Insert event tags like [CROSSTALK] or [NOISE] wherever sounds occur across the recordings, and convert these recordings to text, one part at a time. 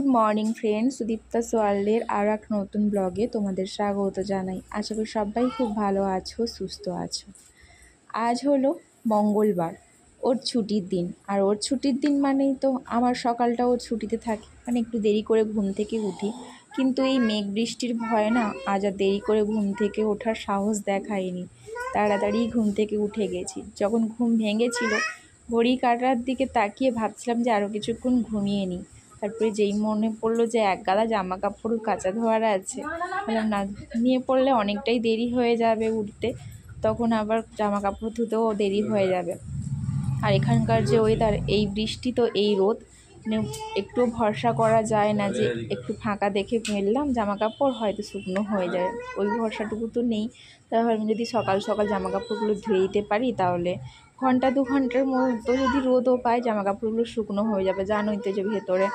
Good morning friends Sudipta সোয়ার্ল্ডের আর এক নতুন ব্লগে তোমাদের স্বাগত জানাই। আশা করি সবাই খুব ভালো আছো, সুস্থ আছো। আজ হলো মঙ্গলবার, ওর ছুটির দিন। আর ওর ছুটির দিন মানেই তো আমার সকালটা ও ছুটিতে থাকে। মানে একটু দেরি করে ঘুম থেকে উঠি। কিন্তু এই মেঘ বৃষ্টির ভয় না আজ আর দেরি করে ঘুম থেকে ওঠার সাহস দেখায়নি। তাড়াতাড়ি ঘুম থেকে উঠে গেছি। যখন ঘুম ভেঙেছিল, ঘড়ি কাটার দিকে তাকিয়ে ভাবছিলাম যে আরও কিছুক্ষণ ঘুমিয়ে নিই। তারপরে যেই মনে পড়ল যে এক গাদা জামা কাপড় কাঁচা ধোয়ার আছে, বললাম, না, নিয়ে পড়লে অনেকটাই দেরি হয়ে যাবে উঠতে। তখন আবার জামা কাপড় ধুতেও দেরি হয়ে যাবে। আর এখানকার যে ওয়েদার এই বৃষ্টি তো এই রোদ মানে একটু ভরসা করা যায় না যে একটু ফাঁকা দেখে ফেললাম জামা কাপড় হয়তো শুকনো হয়ে যায়। ওই ভরসাটুকু তো নেই। তাহলে আমি যদি সকাল সকাল জামা কাপড়গুলো ধুয়ে দিতে পারি তাহলে ঘণ্টা দু ঘণ্টার মতো যদি রোদও পায় জামা কাপড়গুলো শুকনো হয়ে যাবে। জানোই তো যে ভেতরে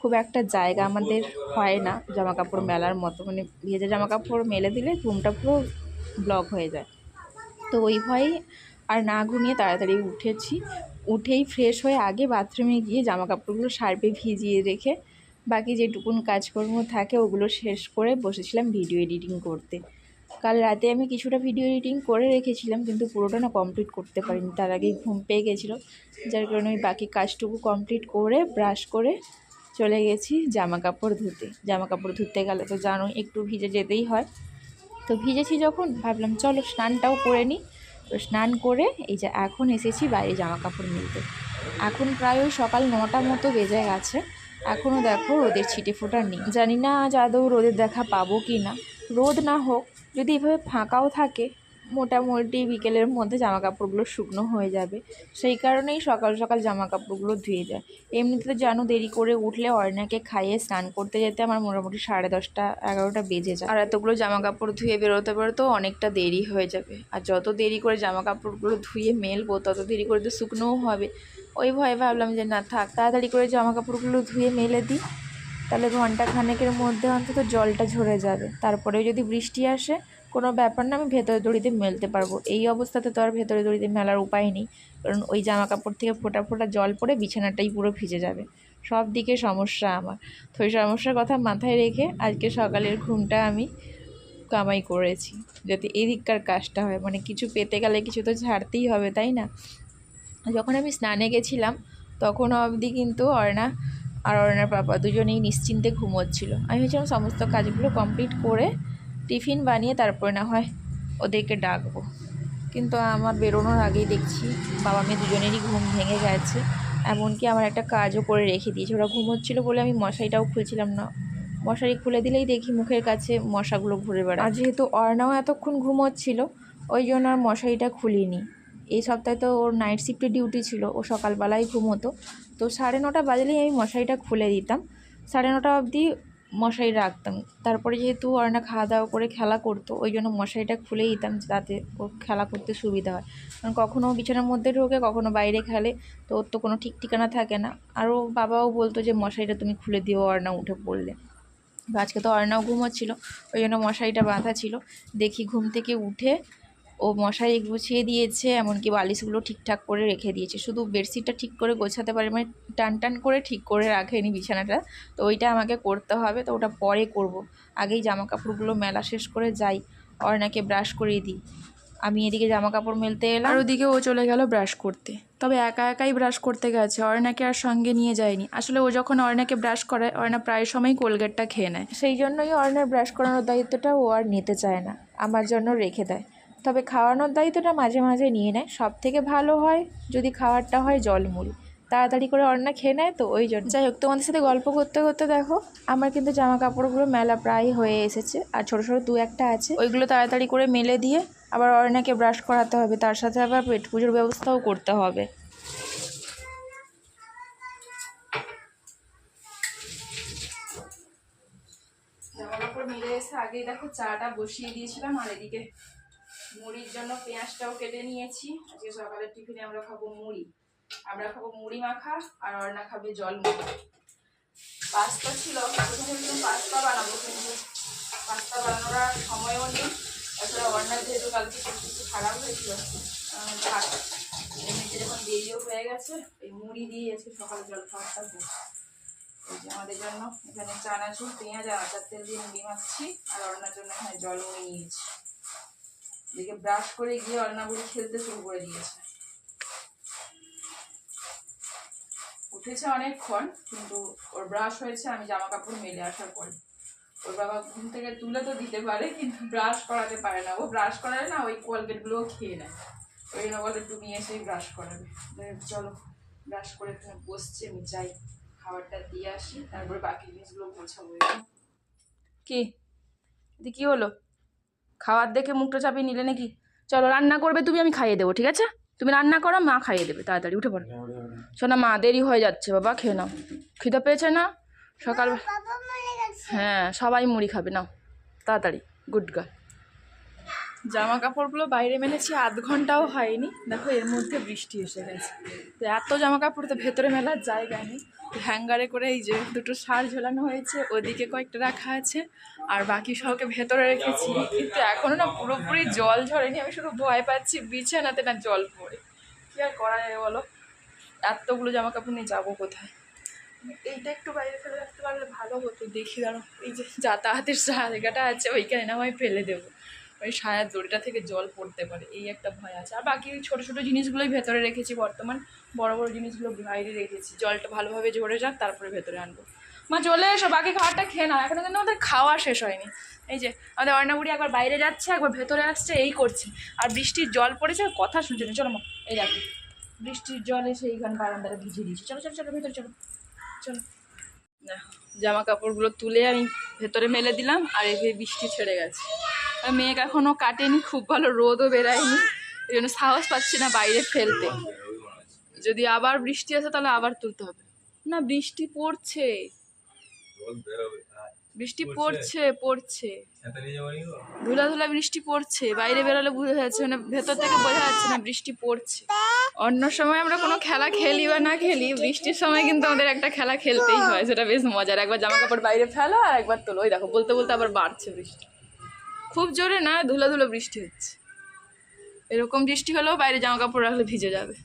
খুব একটা জায়গা আমাদের হয় না জামা কাপড় মেলার মতো। মানে ভেজা জামা কাপড় মেলে দিলে রুমটা পুরো ব্লক হয়ে যায়। তো ওই ভয়েই আর না ঘুমিয়ে তাড়াতাড়ি উঠেছি। উঠেই ফ্রেশ হয়ে আগে বাথরুমে গিয়ে জামা কাপড়গুলো সার্পে ভিজিয়ে রেখে বাকি যেটুকুন কাজকর্ম থাকে ওগুলো শেষ করে বসেছিলাম ভিডিও এডিটিং করতে। কাল রাতে আমি কিছুটা ভিডিও এডিটিং করে রেখেছিলাম, কিন্তু পুরোটা না কমপ্লিট করতে পারিনি। তার আগেই ঘুম পেয়ে গেছিল। যার কারণে ওই বাকি কাজটুকু কমপ্লিট করে ব্রাশ করে চলে গেছি জামা কাপড় ধুতে। জামা কাপড় ধুতে গেলে তো জানো একটু ভিজে যেতেই হয়। তো ভিজেছি যখন, ভাবলাম চলো স্নানটাও করে নিই। তো স্নান করে এই যে এখন এসেছি বাইরে জামা কাপড় মিলতে। এখন প্রায় ওই সকাল নটা মতো বেজে গেছে। এখনও দেখো রোদের ছিটে ফোটা নেই। জানি না আজ আদৌ রোদের দেখা পাবো কি না রোদ না হোক যদি এভাবে ফাঁকাও থাকে, মোটামুটি বিকেলের মধ্যে জামা কাপড়গুলো শুকনো হয়ে যাবে। সেই কারণেই সকাল সকাল জামা কাপড়গুলো ধুয়ে যায়। এমনিতে তো জানো দেরি করে উঠলে অর্ণাকে খাইয়ে স্নান করতে যেতে আমার মোটামুটি সাড়ে দশটা, এগারোটা বেজে যায়। আর এতগুলো জামা কাপড় ধুয়ে বেরোতে বেরোতেও অনেকটা দেরি হয়ে যাবে। আর যত দেরি করে জামা কাপড়গুলো ধুয়ে মেলবো, তত দেরি করে তো শুকনোও হবে। ওই ভয়ে ভাবলাম যে, না থাক, তাড়াতাড়ি করে জামা কাপড়গুলো ধুয়ে মেলে দিই। তাহলে ঘণ্টা খানেকের মধ্যে অন্তত জলটা ঝরে যাবে। তারপরে যদি বৃষ্টি আসে কোনো ব্যাপার না, আমি ভেতরে দড়িতে মেলতে পারব। এই অবস্থাতে তো আর ভেতরে দড়িতে মেলার উপায় নেই, কারণ ওই জামা কাপড় থেকে ফোটা ফোটা জল পড়ে বিছানাটাই পুরো ভিজে যাবে। সব দিকে সমস্যা আমার। তো ওই সমস্যার কথা মাথায় রেখে আজকে সকালের ঘুমটা আমি কামাই করেছি, যাতে এদিককার কাজটা হয়। মানে কিছু পেতে গেলে কিছু তো ছাড়তেই হবে, তাই না? যখন আমি স্নানে গেছিলাম তখন অবধি কিন্তু অর্ণা আর অর্ণার পাপা দুজনেই নিশ্চিন্তে ঘুমোচ্ছিল। আমি ভেবেছিলাম সমস্ত কাজগুলো কমপ্লিট করে টিফিন বানিয়ে তারপরে না হয় ওদেরকে ডাকবো। কিন্তু আমার বেরোনোর আগেই দেখছি বাবা মেয়ে দুজনেরই ঘুম ভেঙে গেছে। এমনকি আমার একটা কাজও করে রেখে দিয়েছে। ওরা ঘুমোচ্ছিলো বলে আমি মশারিটাও খুলছিলাম না। মশারি খুলে দিলেই দেখি মুখের কাছে মশাগুলো ঘুরে বেড়ায় আর যেহেতু অর্ণাও এতক্ষণ ঘুমোচ্ছিল, ওই জন্য আর মশারিটা খুলিনি। এই সপ্তাহে তো ওর নাইট শিফটে ডিউটি ছিল, ও সকালবেলায় ঘুমোতো। তো সাড়ে নটা বাজলেই আমি মশারিটা খুলে দিতাম। সাড়ে নটা অবধি মশারি রাখতাম। তারপরে যেহেতু অর্ণা খাওয়া দাওয়া করে খেলা করতো, ওই জন্য মশারিটা খুলে দিতাম যাতে ওর খেলা করতে সুবিধা হয়। কারণ কখনও বিছানার মধ্যে ঢোকে কখনও বাইরে খেলে, তো ওর তো কোনো ঠিক ঠিকানা থাকে না। আরও বাবাও বলতো যে, মশারিটা তুমি খুলে দিও অর্ণা উঠে পড়লে। আজকে তো অর্ণাও ঘুমোচ্ছিলো, ওই জন্য মশারিটা বাঁধা ছিল। দেখি ঘুম থেকে উঠে ও মশারি গুছিয়ে দিয়েছে এমনকি বালিশগুলো ঠিকঠাক করে রেখে দিয়েছে। শুধু বেডশিটটা ঠিক করে গোছাতে পারে মানে টান টান করে ঠিক করে রাখেনি বিছানাটা। তো ওইটা আমাকে করতে হবে তো ওটা পরে করব। আগেই জামা কাপড়গুলো মেলা শেষ করে যাই অর্ণাকে ব্রাশ করিয়ে দিই। আমি এদিকে জামা কাপড় মেলতে এলাম। আর ওদিকে ও চলে গেল ব্রাশ করতে। তবে একা একাই ব্রাশ করতে গেছে অর্ণাকে আর সঙ্গে নিয়ে যায়নি। আসলে ও যখন অর্ণাকে ব্রাশ করায় অর্ণা প্রায় সময় কোলগেটটা খেয়ে নেয়। সেই জন্যই অর্ণার ব্রাশ করানোর দায়িত্বটা ও আর নিতে চায় না আমার জন্য রেখে দেয়। তবে খাওয়ানোর দায়িত্বটা মাঝে মাঝে নিয়ে নেয়। সব থেকে ভালো হয় যদি খাওয়ারটা হয় জলমুড়ি। তাড়াতাড়ি করে অন্না খেয়ে নেয় তো ওই জন্য। যাই হোক, তোমাদের সাথে গল্প করতে করতে দেখো, আমার কিন্তু জামা কাপড়গুলো মেলা প্রায় হয়ে এসেছে। আর ছোটো ছোটো দু একটা আছে। ওইগুলো তাড়াতাড়ি করে মেলে দিয়ে আবার অর্ণাকে ব্রাশ করাতে হবে। তার সাথে আবার পেট পুজোর ব্যবস্থাও করতে হবে। মেলে এসে দেখো চাটা বসিয়ে দিয়েছিলাম আর এদিকে মুড়ির জন্য পেঁয়াজটাও কেটে নিয়েছি। আজকে সকালের টিফিনে আমরা খাব মুড়ি। আমরা খাব মুড়ি মাখা আর অর্ণা খাবে জল মুড়ি। পাস্তা ছিল, প্রথমে কিন্তু পাস্তা বানাবো কিন্তু পাস্তা বানানোর সময়ও নেই। তাছাড়া অর্ণার যেহেতু কালকে কিছু খারাপ হয়েছিল এমনিতে যখন দেরিও হয়ে গেছে, এই মুড়ি দিয়ে আজকে সকালে জল খাওয়াটা আমাদের জন্য এখানে চানাচুর, পেঁয়াজ আর আচার তেল দিয়ে মুড়ি মাখছি আর অর্ণার জন্য এখানে জল নিয়ে নিয়েছি। এদিকে ব্রাশ করে গিয়ে অর্ণা খেলতে শুরু করে দিয়েছে। উঠেছে অনেকক্ষণ, কিন্তু ওর ব্রাশ হয়েছে, আমি জামা কাপড় মেলে আসার পরে। ওর বাবা ঘুম থেকে তুলে তো দিতে পারে, কিন্তু ব্রাশ করাতে পারে না। ও ব্রাশ করায় না ওই কোয়ালগেটগুলোও খেয়ে নেয়। ওই জন্য বলে, তুমি এসেই ব্রাশ করাবে। চলো, ব্রাশ করে এখানে বসছে, আমি যাই। খাবারটা দিয়ে আসি, তারপরে বাকি জিনিসগুলো গোছাবো কি? কি হলো? খাবার দেখে মুখটা চাপিয়ে নিলে নাকি? চলো রান্না করবে তুমি আমি খাইয়ে দেবো ঠিক আছে? তুমি রান্না করো মা খাইয়ে দেবে তাড়াতাড়ি উঠে পড়ো। শোনা মা দেরি হয়ে যাচ্ছে বাবা খেয়ে নাও। খিদে পেয়েছে না? সকাল হ্যাঁ সবাই মুড়ি খাবে নাও। তাড়াতাড়ি গুড গার্ল জামা কাপড়গুলো বাইরে মেলেছি আধ ঘন্টাও হয়নি। দেখো এর মধ্যে বৃষ্টি এসে গেছে। তো এত জামা কাপড় তো ভেতরে মেলার জায়গা নেই। হ্যাঙ্গারে করে এই যে দুটো সার ঝোলানো হয়েছে, ওদিকে কয়েকটা রাখা আছে, আর বাকি সবকে ভেতরে রেখেছি। কিন্তু এখনও না পুরোপুরি জল ঝরেনি, আমি শুধু ভয় পাচ্ছি বিছানাতে না জল পড়ে কি আর করা যায় বলো? এতগুলো জামা কাপড় নিয়ে যাব কোথায়? এইটা একটু বাইরে ফেলে রাখতে পারলে ভালো হতো। দেখি দাঁড়ো এই যে যাতায়াতের জায়গাটা আছে, ওইখানে না হয় ফেলে দেবো। ওই সায়ার দড়িটা থেকে জল পড়তে পারে, এই একটা ভয় আছে। আর বাকি ছোট ছোট জিনিসগুলোই ভেতরে রেখেছি বর্তমান, বড় বড় জিনিসগুলো বাইরে রেখেছি। জলটা ভালোভাবে ঝরে যাক, তারপরে ভেতরে আনব। মা, চলে এসো, বাকি খাবারটা খেয়ে নাও। এখনও কিন্তু আমাদের খাওয়া শেষ হয়নি। এই যে, আমাদের অর্ণাবুড়ি একবার বাইরে যাচ্ছে, একবার ভেতরে আসছে, এই করছে। আর বৃষ্টির জল পড়েছে কথা শুনছে না। চলো মা, এই দেখো। বৃষ্টির জল এসে এইখানে বারান্দাটা ভিজিয়ে দিয়েছে। চলো চলো চলো, ভেতরে চলো চলো। জামা কাপড়গুলো তুলে আমি ভেতরে মেলে দিলাম, আর এই বৃষ্টি ছেড়ে গেছে। মেঘ এখনও কাটেনি, খুব ভালো রোদও বেরায়নি। এই জন্য সাহস পাচ্ছি না বাইরে ফেলতে। যদি আবার বৃষ্টি আসে তাহলে আবার তুলতে হবে। না, বৃষ্টি পড়ছে। বৃষ্টি পড়ছে পড়ছে। ধুলা ধুলা বৃষ্টি পড়ছে, বাইরে বেরোলে বোঝা যাচ্ছে মানে ভেতর থেকে বোঝা যাচ্ছে না বৃষ্টি পড়ছে। অন্য সময় আমরা কোনো খেলা খেলি বা না খেলি, বৃষ্টির সময় কিন্তু আমাদের একটা খেলা খেলতেই হয়, সেটা বেশ মজার। একবার জামা কাপড় বাইরে ফেলো আর একবার তোলো। ওই দেখো, বলতে বলতে আবার বাড়ছে বৃষ্টি। খুব জোরে না, ধুলা বৃষ্টি হচ্ছে। এরকম বৃষ্টি হলেও বাইরে জামা কাপড় রাখলে ভিজে যাবে।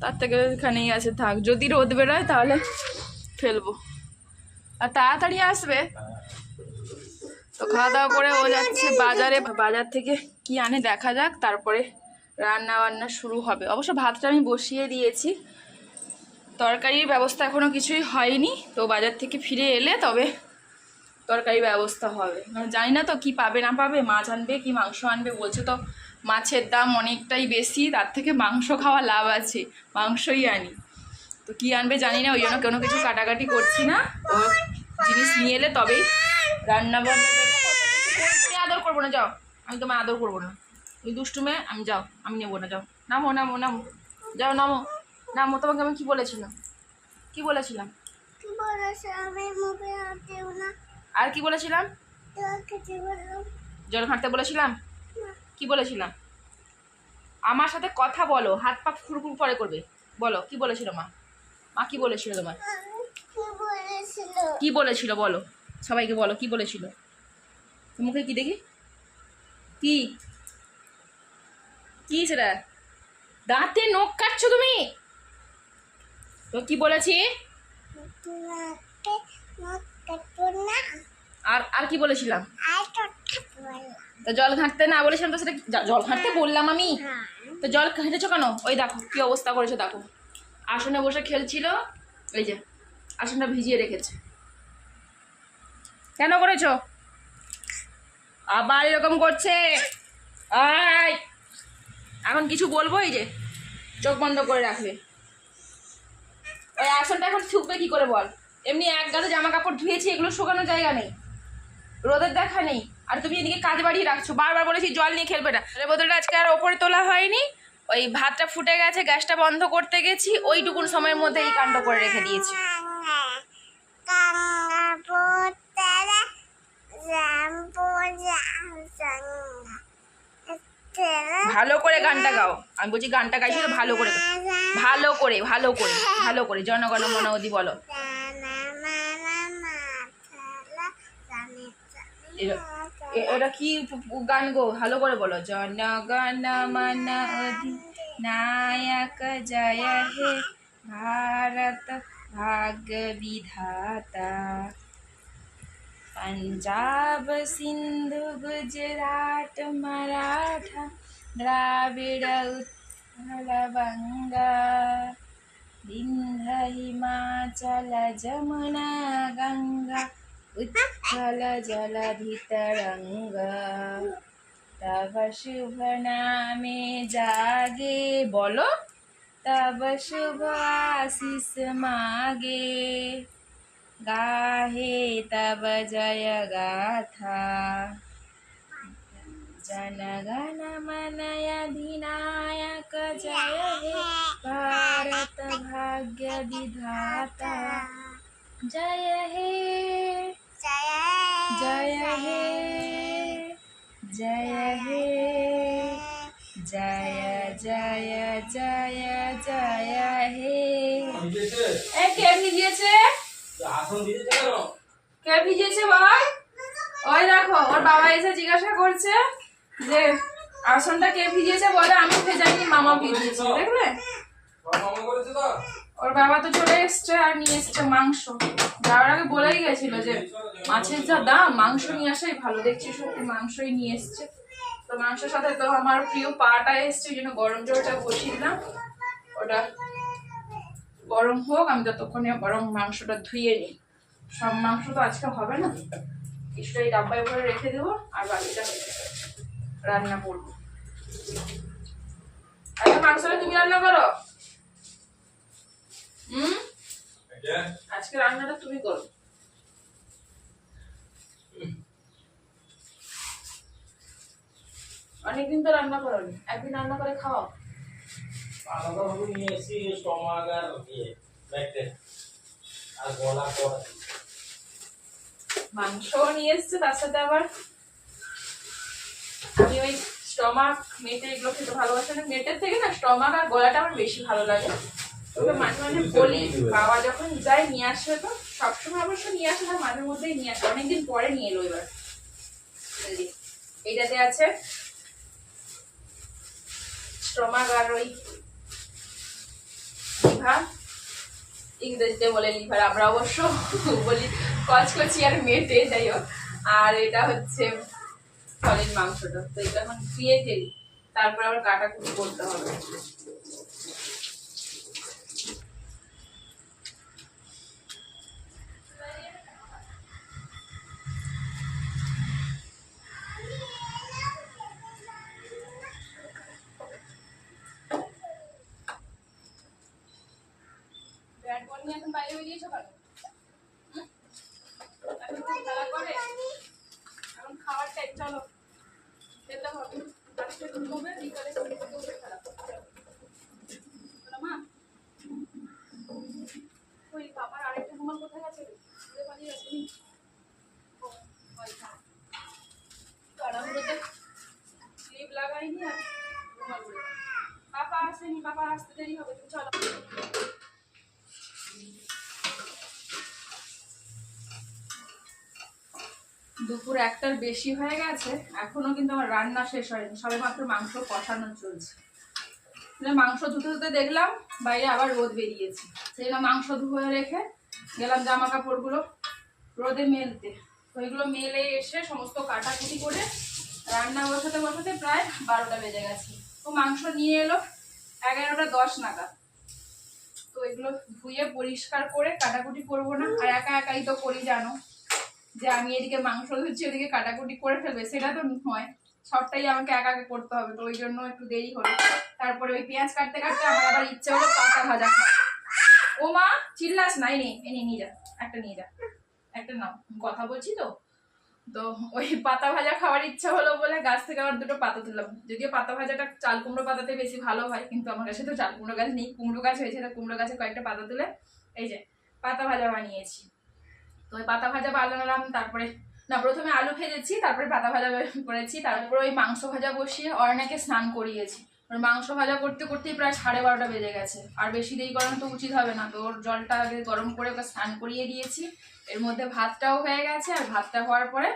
তার থেকে এখানেই আছে, থাক, যদি রোদ বেরোয় তাহলে ফেলব। আর তাড়াতাড়ি আসবে। তো খাওয়া দাওয়া করে ও যাচ্ছে বাজারে। বাজার থেকে কি আনে দেখা যাক, তারপরে রান্না বান্না শুরু হবে। অবশ্য ভাতটা আমি বসিয়ে দিয়েছি। তরকারির ব্যবস্থা এখনও কিছুই হয়নি, তো বাজার থেকে ফিরে এলে তবে তরকারি ব্যবস্থা হবে। মানে জানি না তো কি পাবে, না পাবে, মাছ আনবে কি মাংস আনবে, বলছে তো মাছের দাম অনেকটাই বেশি, তার থেকে মাংস খাওয়া লাভ আছে, মাংসই আনি। তো কি আনবে জানি না, ওই জন্য কোনো কিছু কাটাকাটি করছি না। ও জিনিস নিয়ে এলে তবেই রান্না। আমি আদর করব না, যাও। আমি তোমার আদর করব না। তুমি দুষ্টুমে আমি যাও, আমি নেব না, যাও। নামো নামো নামো। যাও, নামো নামো। তোমাকে আমি কি বলেছিলাম? কি বলেছিলাম? কি বলেছে? আর কি বলেছিলাম? জল ঘাঁটতে বলেছিলাম? কি বলেছিলাম? আমার সাথে কথা বলো হাত পা ফুরফুর পরে করবে। বলো কি বলেছিল মা? মা কি বলেছিল তোমার কি বলেছিল? বলো? সবাইকে বলো কি বলেছিল? মুখে কি দেখি? কি? কি সেটা? দাঁতে নখ কাটছো তুমি? তো কি বলেছি? তোমাকে মুখ কাটবো না। আর আর কি বলেছিলাম? তো জল ঘাঁটতে না বলেছিলাম তো সেটা জল ঘাঁটতে বললাম আমি? হ্যাঁ। তো জল ঘেঁটেছো কেন? ওই দেখো কি অবস্থা করেছ দেখো। আসনে বসে খেলছিল এই যে আসনটা ভিজিয়ে রেখেছে। কেন করেছ? আবার এরকম করছে? আয়! এখন কিছু বলব এই যে চোখ বন্ধ করে রাখবে। ওই আসনটা এখন শুকবে কি করে বল? এমনি এক গাদা জামা কাপড় ধুয়েছি এগুলো শুকানোর জায়গা নেই। রোদের দেখা নেই। আর তুমি এদিকে কাজ বাড়িয়ে রাখছো। বারবার বলেছি, জল নিয়ে খেলবে না। জলের বোতলটা আজকে আর ওপরে তোলা হয়নি। ওই ভাতটা ফুটে গেছে, গ্যাসটা বন্ধ করতে গেছি। ওইটুকুন সময়ের মধ্যে এই কাণ্ড করে রেখে দিয়েছি। ভালো করে গানটা গাও। আমি বলছি, গানটা গাইছো ভালো করে ভালো করে ভালো করে ভালো করে। জনগণ মন অধি বলো। এরা- এ- এটা কি পু- পু- গান গো ভালো করে বলো জনগণ মন অধি নায়ক জয় হে ভারত ভাগ্য বিধাতা पंजाब सिंधु गुजरात मराठा द्राविड उत्कल बंगा विंध्य हिमाचल जमुना गंगा तरंगा तब शुभ नामे जागे। बोलो। तब शुभ आशीष मागे। गाहे तब जय गाथा। जनगण मन अधिनायक जय हे भारत भाग्य विधाता। जय हे জয় হে জয় হে জয় জয় জয় জয় হে। এ কে ভিজিয়েছে? কে ভিজেছে ভাই ওই দেখো ওর বাবা এসে জিজ্ঞাসা করছে যে আসনটা কে ভিজিয়েছে বলে? আমি ভেজাইনি মামা ভিজিয়েছে দেখলে? মামা করেছে তো ওর বাবা তো চলে এসছে আর নিয়ে এসছে মাংস। যাওয়ার আগে বলেই গেছিল যে মাছের যা দাম, মাংস নিয়ে আসাই ভালো। দেখছি সত্যি মাংসই নিয়ে এসছে। তো মাংসের সাথে তো আমার প্রিয় পাটা এসছে ওই জন্য গরম জলটা বসিয়ে দিলাম ওটা গরম হোক, আমি ততক্ষণে গরম মাংসটা ধুয়ে নিই। সব মাংস তো আজকে হবে না। কিছুটা এই ডাব্বায় করে রেখে দেবো আর বাকিটা রান্না করব। আচ্ছা মাংসটা তুমি রান্না করো? হুম? আজকে রান্নাটা তুমি করো। অনেকদিন তো রান্না করোনি। একদিন রান্না করে খাও আলাদা নিয়ে এসেছি স্টমাক আর ইয়ে ব্যাকটেন আর গলা কর মাংস নিয়ে এসছে তার সাথে আবার আমি ওই স্টমাক মেটে এগুলো খেতে ভালোবাসি না। মেটের থেকে না স্টমাক আর গলাটা আমার বেশি ভালো লাগে। তবে মাঝে মাঝে বলি, বাবা যখন যায় নিয়ে আসবে তো সবসময় অবশ্য নিয়ে আসে না মাঝে মধ্যেই নিয়ে আসে, অনেকদিন পরে নিয়ে এলো এবার। এইটাতে আছে ইংরেজিতে বলে আমরা অবশ্য বলি আর মেটে, যাই হোক। আর এটা হচ্ছে মাংসটা, তো এটা এখন তারপর আবার কাটাকুটি করতে হবে। এখন বাইরে বেরিয়েছো কেন হুম? এখন খুব খেলা করে এখন খাওয়ার টাইম চলো খেতে হবে আজকে ঘুমোবে বিকালে ঘুম থেকে উঠে খেলা চলো। চলো মা ওই বাবার আরেকটা রুমাল কোথায় আছে রে? ঘুরে পালিয়ে গেছে নি? ও, ওইখানে। তাড়াহুড়োতে স্লিপ লাগাইনি আর রুমাল ঘুরে গেছে। পাপা আসেনি পাপা আসতে দেরি হবে তুমি চলো দুপুর একটার বেশি হয়ে গেছে, এখনও কিন্তু আমার রান্না শেষ হয়নি সবে মাত্র মাংস কষানো চলছে। মাংস ধুতে ধুতে দেখলাম বাইরে আবার রোদ বেরিয়েছে। জন্য মাংস ধুয়ে রেখে গেলাম জামা কাপড়গুলো রোদে মেলতে। ওইগুলো মেলে এসে সমস্ত কাটাকুটি করে রান্না বসাতে বসাতে প্রায় বারোটা বেজে গেছে। তো মাংস নিয়ে এলো এগারোটা দশ নাগাদ। তো এগুলো ধুয়ে পরিষ্কার করে কাটাকুটি করব না, আর একা একাই তো করি জানো। যে আমি এদিকে মাংস ধুচ্ছি ওদিকে কাটাকুটি করে ফেলবে, সেটা তো নয়। সবটাই আমাকে একা একা করতে হবে, তো ওই জন্য একটু দেরি হলো। তারপরে ওই পেঁয়াজ কাটতে কাটতে আমার আবার ইচ্ছে হলো পাতা ভাজা ও মা, চিল্লাস নাই নে এনে নিয়ে যা, একটা নিয়ে যা। একটা নাও, কথা বলছি তো? তো ওই পাতা ভাজা খাওয়ার ইচ্ছা হলো বলে গাছ থেকে আবার দুটো পাতা তুললাম। যদিও পাতা ভাজাটা চাল কুমড়ো পাতাতে বেশি ভালো হয়, কিন্তু আমার কাছে তো চাল কুমড়ো গাছ নেই। কুমড়ো গাছ হয়েছে, তো কুমড়ো গাছে কয়েকটা পাতা তুলে, এই যে, পাতা ভাজা বানিয়েছি। তো ওই পাতা ভাজা বানালাম, তারপরে, না, প্রথমে আলু ভেজেছি, তারপরে পাতা ভাজা করেছি, তারপরে ওই মাংস ভাজা বসিয়ে অর্ণাকে স্নান করিয়েছি। ওর মাংস ভাজা করতে করতেই প্রায় সাড়ে বারোটা বেজে গেছে। আর বেশি দেরি করানো তো উচিত হবে না। তো ওর জলটা আগে গরম করে ওকে স্নান করিয়ে দিয়েছি। এর মধ্যে ভাতটাও হয়ে গেছে, আর ভাতটা হওয়ার পরে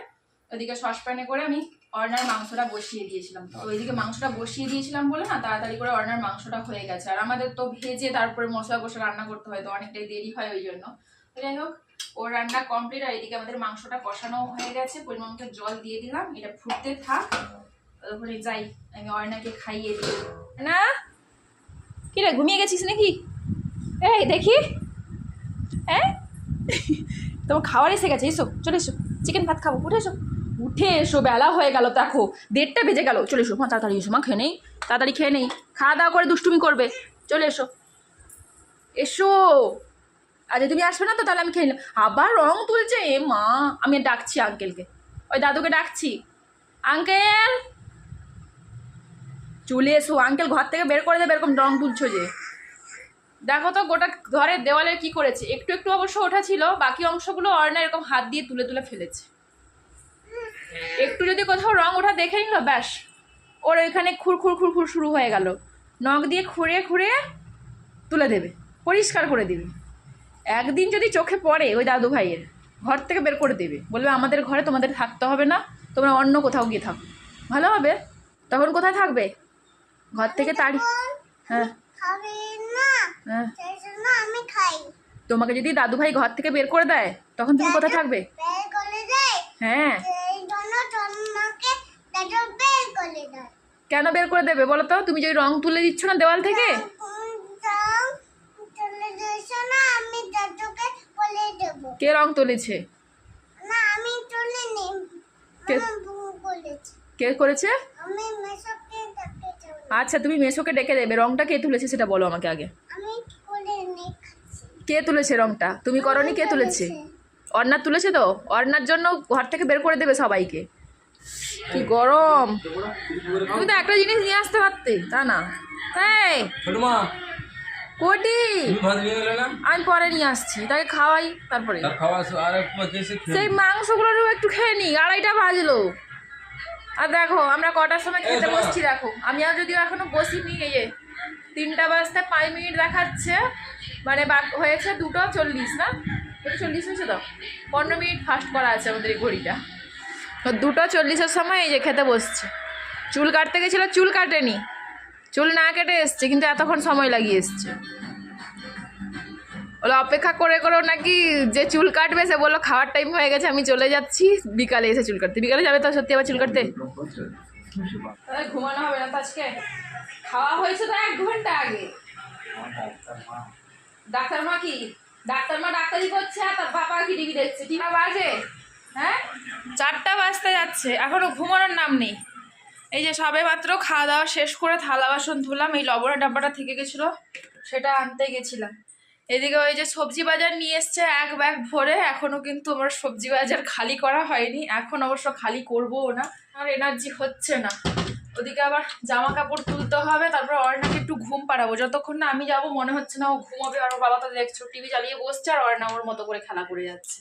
ওদিকে সসপ্যানে করে আমি অর্ণার মাংসটা বসিয়ে দিয়েছিলাম। তো ওইদিকে মাংসটা বসিয়ে দিয়েছিলাম বলে না, তাড়াতাড়ি করে অর্ণার মাংসটা হয়ে গেছে। আর আমাদের তো ভেজে তারপরে মশলা কষে রান্না করতে হয়, তো অনেকটাই দেরি হয় ওই জন্য। যাই হোক ওর রান্না কমপ্লিট আর এদিকে আমাদের মাংসটা কষানো হয়ে গেছে, পরিমাণ মতো জল দিয়ে দিলাম। এটা ফুটতে থাক। ততক্ষণে যাই, আমি অর্ণাকে খাইয়ে দিই। না? কি রে, ঘুমিয়ে গেছিস নাকি? এই, দেখি। হ্যাঁ [LAUGHS] তোমার খাওয়ার এসে গেছে, এসো, চলে এসো। চিকেন ভাত খাব, উঠে এসো। উঠে এসো, বেলা হয়ে গেল, দেখো। দেড়টা বেজে গেল, চলে এসো। মা, তাড়াতাড়ি এসো, মা, খেয়ে নেই। তাড়াতাড়ি খেয়ে নেই। খাওয়া দাওয়া করে দুষ্টুমি করবে। চলে এসো। এসো। আচ্ছা তুমি আসবে না তো তাহলে আমি খেয়ে নিলাম। আবার রং তুলছে? এ মা, আমি ডাকছি আঙ্কেলকে ওই দাদুকে ডাকছি। আঙ্কেল চলে এসো আঙ্কেল ঘর থেকে বের করে দেবে, এরকম রং তুলছো যে। দেখো তো, গোটা ঘরের দেওয়ালে কি করেছে? একটু একটু অবশ্য ওঠা ছিল, বাকি অংশগুলো অর্ণা এরকম হাত দিয়ে তুলে তুলে ফেলেছে। একটু যদি কোথাও রং ওঠা দেখে নিল, ব্যাস। ওর এখানে খুর খুর খুর খুর শুরু হয়ে গেল। নখ দিয়ে খুঁড়ে খুঁড়ে তুলে দেবে, পরিষ্কার করে দেবে। একদিন যদি চোখে পড়ে ওই দাদু ভাইয়ের ঘর থেকে বের করে দেবে। বলবে আমাদের ঘরে তোমাদের থাকতে হবে না তোমরা অন্য কোথাও গিয়ে থাকো। ভালো হবে। তখন কোথায় থাকবে? ঘর থেকে তাড়ি হ্যাঁ। হ্যাঁ। তোমাকে যদি দাদু ভাই ঘর থেকে বের করে দেয় তখন তুমি কোথায় থাকবে? হ্যাঁ। কেন বের করে দেবে? বলো তো তুমি যদি রং তুলে দিচ্ছ না দেওয়াল থেকে? যাও চলে যাইছো না আমি দাদুকে বলে দেবো। কে রং তুলেছে? না আমি তুলে কে- বলেছে কে করেছে? আমি মেসকে ডাকতে আচ্ছা তুমি মেসোকে ডেকে দেবে। রংটা কে তুলেছে সেটা বলো আমাকে আগে। আমি কে তুলেছে রংটা? তুমি করনি কে তুলেছে। অর্ণার তুলেছে তো? অর্ণার জন্য ঘর থেকে বের করে দেবে সবাইকে। কি গরম। তুমি তো একটা জিনিস নিয়ে আসতে পারতে তা না? মা কোটি আমি পরে নিয়ে আসছি। তাকে খাওয়াই তারপরে। সেই মাংসগুলোরও একটু খেয়ে নি আড়াইটা বাজলো আর দেখো আমরা কটার সময় খেতে বসছি দেখো। আমি আর যদিও এখনও বসিনি এই যে তিনটা বাজতে পাঁচ মিনিট দেখাচ্ছে। মানে হয়েছে দুটো চল্লিশ না? দুটো চল্লিশ হয়েছে তো? পনেরো মিনিট ফাস্ট করা আছে আমাদের এই ঘড়িটা। তো দুটো চল্লিশের সময় এই যে খেতে বসছে। চুল কাটতে গেছিল চুল কাটেনি। চুল না কেটে এসছে কিন্তু এতক্ষণ সময় লাগিয়ে এসছে। ওরা অপেক্ষা করে করেও নাকি যে চুল কাটবে সে বলল খাওয়ার টাইম হয়ে গেছে আমি চলে যাচ্ছি বিকালে এসে চুল কাটতে। বিকালে যাবে তো সত্যি আবার চুল কাটতে? ঘুমানো হবে না তো আজকে? খাওয়া হয়েছে তো এক ঘণ্টা আগে। ডাক্তার মা কি? ডাক্তার মা ডাক্তারি করছে আর তার বাবা কি টিভি দেখছে? টিভা বাজে? হ্যাঁ? চারটা বাজতে যাচ্ছে এখনও ঘুমানোর নাম নেই। এই যে সবে মাত্র খাওয়া দাওয়া শেষ করে থালা বাসন ধুলাম, এই লবণের ডাব্বাটা থেকে গেছিল, সেটা আনতে গেছিলাম। এদিকে ওই যে সবজি বাজার নিয়ে এসছে এক ব্যাগ ভরে, এখনও কিন্তু আমার সবজি বাজার খালি করা হয়নি, এখন অবশ্য খালি করবও না, আর এনার্জি হচ্ছে না। ওদিকে আবার জামা কাপড় তুলতে হবে, তারপর অর্ণাকে একটু ঘুম পাড়াবো, যতক্ষণ না আমি যাব, মনে হচ্ছে না ও ঘুমাবে, আর বাবা তো দেখছ টিভি চালিয়ে বসছে, আর অর্ণা ওর মতো করে খেলা করে যাচ্ছে।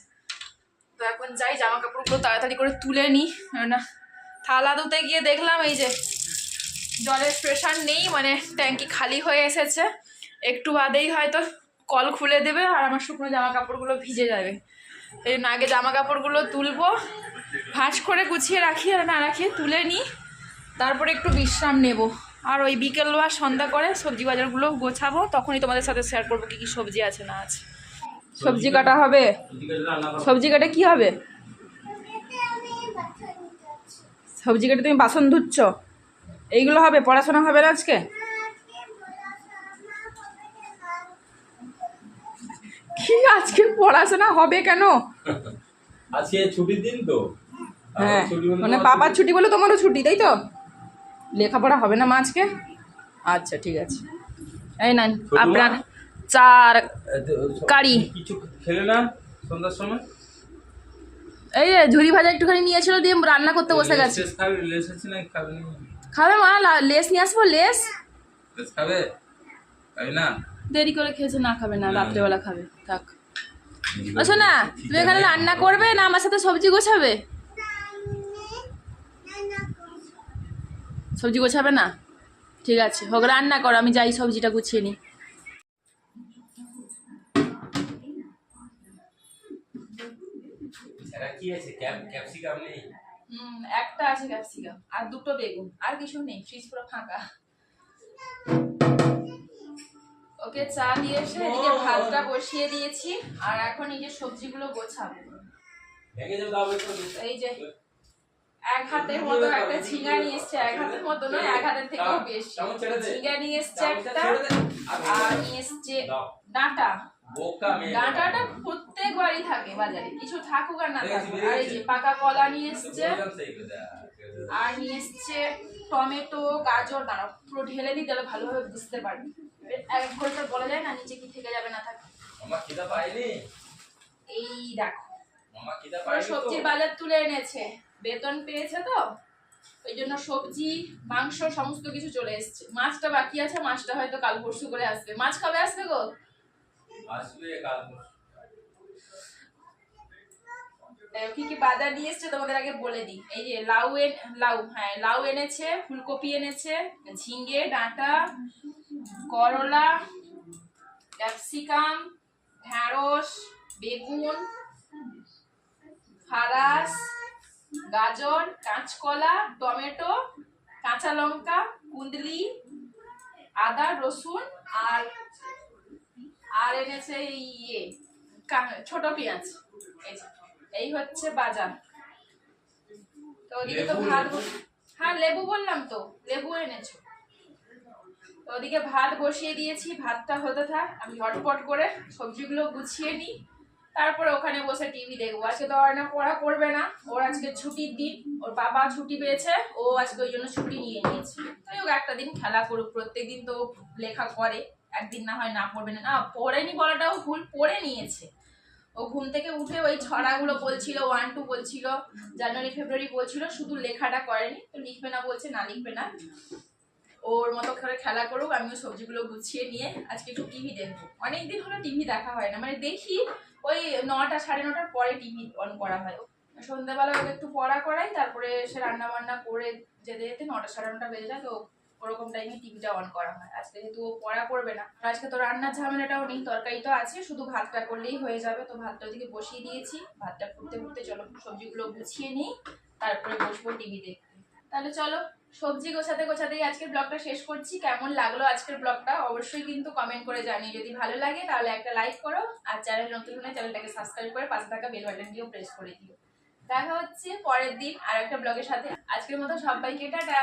তো এখন যাই জামা কাপড়গুলো তাড়াতাড়ি করে তুলে নিই না থালা ধুতে গিয়ে দেখলাম এই যে জলের প্রেশার নেই মানে ট্যাঙ্কি খালি হয়ে এসেছে। একটু বাদেই হয়তো কল খুলে দেবে আর আমার শুকনো জামা কাপড়গুলো ভিজে যাবে। এই আগে জামা কাপড়গুলো তুলবো, ভাঁজ করে গুছিয়ে রাখি আর না রাখি, তুলে নিই। তারপরে একটু বিশ্রাম নেব। আর ওই বিকেল বা সন্ধ্যা করে সবজি বাজারগুলো গোছাবো, তখনই তোমাদের সাথে শেয়ার করব কী কী সবজি আছে না আছে। সবজি কাটা হবে। সবজি কাটে কি হবে? সবজি কেটে তুমি বাসন ধুচ্ছ? এইগুলো হবে? পড়াশোনা হবে না আজকে? কি আজকে পড়াশোনা হবে কেন? আজকে ছুটির দিন তো। হ্যাঁ মানে পাপার ছুটি। বলে তোমারও ছুটি তাই তো? লেখাপড়া হবে না মা আজকে? আচ্ছা ঠিক আছে। এই না ছোট মা? আপনার চার কারি। কিছু খেলে না সন্ধ্যার সময়? এই যে ঝুরি ভাজা একটুখানি নিয়েছিল দিয়ে রান্না করতে বসে গেছে। খাবে মা লেস নিয়ে আসব লেস। খাবে? না? দেরি করে খেয়েছে না খাবে না রাত্রেবেলা খাবে থাক। আচ্ছা না তুমি এখানে রান্না করবে না আমার সাথে সবজি গোছাবে? সবজি গোছাবে না? ঠিক আছে হোক রান্না করো আমি যাই সবজিটা গুছিয়ে নিই। এরা কি আছে? ক্যাপ ক্যাপসিকাম নেই? হুম একটা আছে ক্যাপসিকাম আর দুটো বেগুন আর কিছু নেই ফ্রিজ পুরো ফাঁকা। ওকে চা দিয়ে এসে এদিকে ভাতটা বসিয়ে দিয়েছি আর এখন এই যে সবজিগুলো গোছাবো। এই যে এক হাতের মতো একটা ঝিঙ্গা নিয়ে এসছে এক হাতের মতো নয় এক হাতের থেকেও বেশি। ঝিঙ্গা নিয়ে এসছে একটা আর নিয়ে এসছে। ডাঁটা। বোকা মেয়ে ডাঁটাটা প্রত্যেক থাকে বাজারে। কিছু থাকুক আর না থাকুক। আর এই যে পাকা কলা নিয়ে এসছে। আর নিয়ে এসছে টমেটো গাজর দাঁড়াও পুরো ঢেলে দিই তাহলে ভালোভাবে বুঝতে পারবি। এক ঘণ্টা বলা যায় না নিচে কি থেকে যাবে না থাকে। মামা খিদা পাইনি এই দেখো। খিদা পাইনি সবজির বাজার তুলে এনেছে। বেতন পেয়েছে তো? ওই জন্য সবজি মাংস সমস্ত কিছু চলে এসছে। মাছটা বাকি আছে মাছটা হয়তো কাল পরশু করে আসবে। মাছ কবে আসবে গো আসবে কাল পরশু। আহ, বাজার নিয়ে আগে বলে দিই। এই লাউ লাউ হ্যাঁ লাউ এনেছে, ফুলকপি এনেছে ঝিঙ্গে ডাঁটা, করলা, ক্যাপসিকাম, ঢ্যাঁড়স, বেগুন, ফারাস, গাজর, কাঁচকলা, টমেটো, কাঁচা লঙ্কা কুন্দলি আদা, রসুন আর আর এনেছে এই ইয়ে ছোট পেঁয়াজ। এই হচ্ছে বাজার তো ওদিকে তো ভাত হ্যাঁ লেবু বললাম তো লেবু এনেছো। তো ওদিকে ভাত বসিয়ে দিয়েছি ভাতটা হতে থাক আমি ঝটপট করে সবজিগুলো গুছিয়ে নিই। তারপরে ওখানে বসে টিভি দেখব। আজকে তো অর্ণা পড়া করবে না। ওর আজকে ছুটির দিন ওর বাবা ছুটি পেয়েছে ও আজকে ওই জন্য ছুটি নিয়ে নিয়েছে। তাই হোক একটা দিন খেলা করুক প্রত্যেক দিন তো লেখা করে। একদিন না হয় না পড়বে না। না, পড়েনি বলাটাও ভুল, পড়ে নিয়েছে। ও ঘুম থেকে উঠে ওই ছড়াগুলো বলছিল ওয়ান টু বলছিল, জানুয়ারি, ফেব্রুয়ারি বলছিল, শুধু লেখাটা করেনি। তো লিখবে না বলছে, না লিখবে না। ওর মতো করে খেলা করুক, আমিও সবজিগুলো গুছিয়ে নিয়ে আজকে একটু টিভি দেখব। অনেকদিন হলো টিভি দেখা হয় না মানে দেখি ওই নটা, সাড়ে নটার পরে টিভি অন করা হয়। সন্ধ্যাবেলা ওকে একটু পড়া করাই, তারপরে সে রান্না বান্না করে যেতে যেতে নটা, সাড়ে নটা বেজে যায়, তো ওরকম টাইমে টিভিটা অন করা হয়। আজকে যেহেতু ও পড়া করবে না আজকে তো রান্নার ঝামেলাটাও নেই, তরকারি তো আছে, শুধু ভাতটা করলেই হয়ে যাবে। তো ভাতটা ওদিকে বসিয়ে দিয়েছি, ভাতটা ফুটতে ফুটতে চলো সবজিগুলো গুছিয়ে নিই, তারপরে বসবো টিভি দেখতে তাহলে চলো, সবজি গোছাতে গোছাতেই আজকের ব্লগটা শেষ করছি। কেমন লাগল আজকের ব্লগটা অবশ্যই কিন্তু কমেন্ট করে জানিয়ে যদি ভালো লাগে তাহলে একটা লাইক করো, আর চ্যানেল নতুন হলে চ্যানেলটাকে সাবস্ক্রাইব করে পাশে থাকা বেল বাটনটিও প্রেস করে দিও। দেখা হচ্ছে পরের দিন আর একটা ব্লগের সাথে। আজকের মতো সবাইকে টাটা।